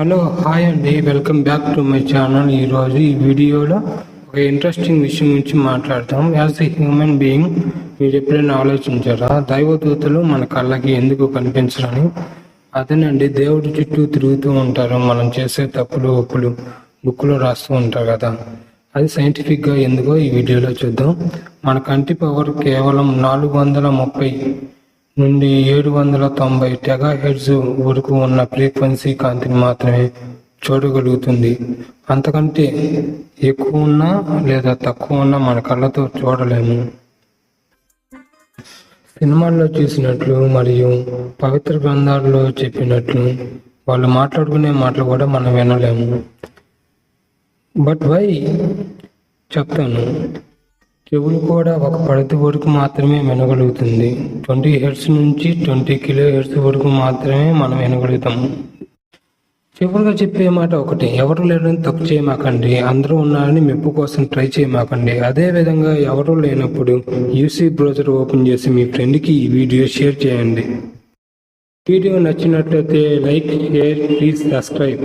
Hello hi అండి. Welcome back to my channel. ఈరోజు ఈ వీడియోలో ఒక ఇంట్రెస్టింగ్ విషయం గురించి మాట్లాడతాం. యాజ్ ఎ హ్యూమన్ బీయింగ్ మీరు ఎప్పుడైనా ఆలోచించారా? దైవదూతలు మన కళ్ళకి ఎందుకు కనిపించరని? అదేనండి దేవుడి చుట్టూ తిరుగుతూ ఉంటారు. మనం చేసే తప్పులు ఒప్పులు బుక్లో రాస్తూ ఉంటారు కదా. అది సైంటిఫిక్గా ఎందుకో ఈ వీడియోలో చూద్దాం. మన కంటి పవర్ కేవలం నాలుగు వందల ముప్పై నుండి ఏడు వందల తొంభై టెగా హెడ్స్ వరకు ఉన్న ఫ్రీక్వెన్సీ కాంతిని మాత్రమే చూడగలుగుతుంది. అంతకంటే ఎక్కువ ఉన్నా లేదా తక్కువ ఉన్నా మన కళ్ళతో చూడలేము. సినిమాల్లో చూసినట్లు మరియు పవిత్ర గ్రంథాల్లో చెప్పినట్లు వాళ్ళు మాట్లాడుకునే మాటలు కూడా మనం వినలేము. But why? చెప్తాను. చెవులు కూడా ఒక పరిధి వరకు మాత్రమే వినగలుగుతుంది. ట్వంటీ హెడ్స్ నుంచి ట్వంటీ కిలో హెడ్స్ వరకు మాత్రమే మనం వినగలుగుతాము చివరిగా చెప్పే మాట ఒకటి ఎవరు లేరని తప్పు చేయమాకండి. అందరూ ఉన్నారని మెప్పు కోసం ట్రై చేయమాకండి. అదే విధంగా ఎవరు లేనప్పుడు యూసీ బ్రౌజర్ ఓపెన్ చేసి మీ ఫ్రెండ్కి ఈ వీడియో షేర్ చేయండి. వీడియో నచ్చినట్లయితే లైక్ షేర్ ప్లీజ్ సబ్స్క్రైబ్.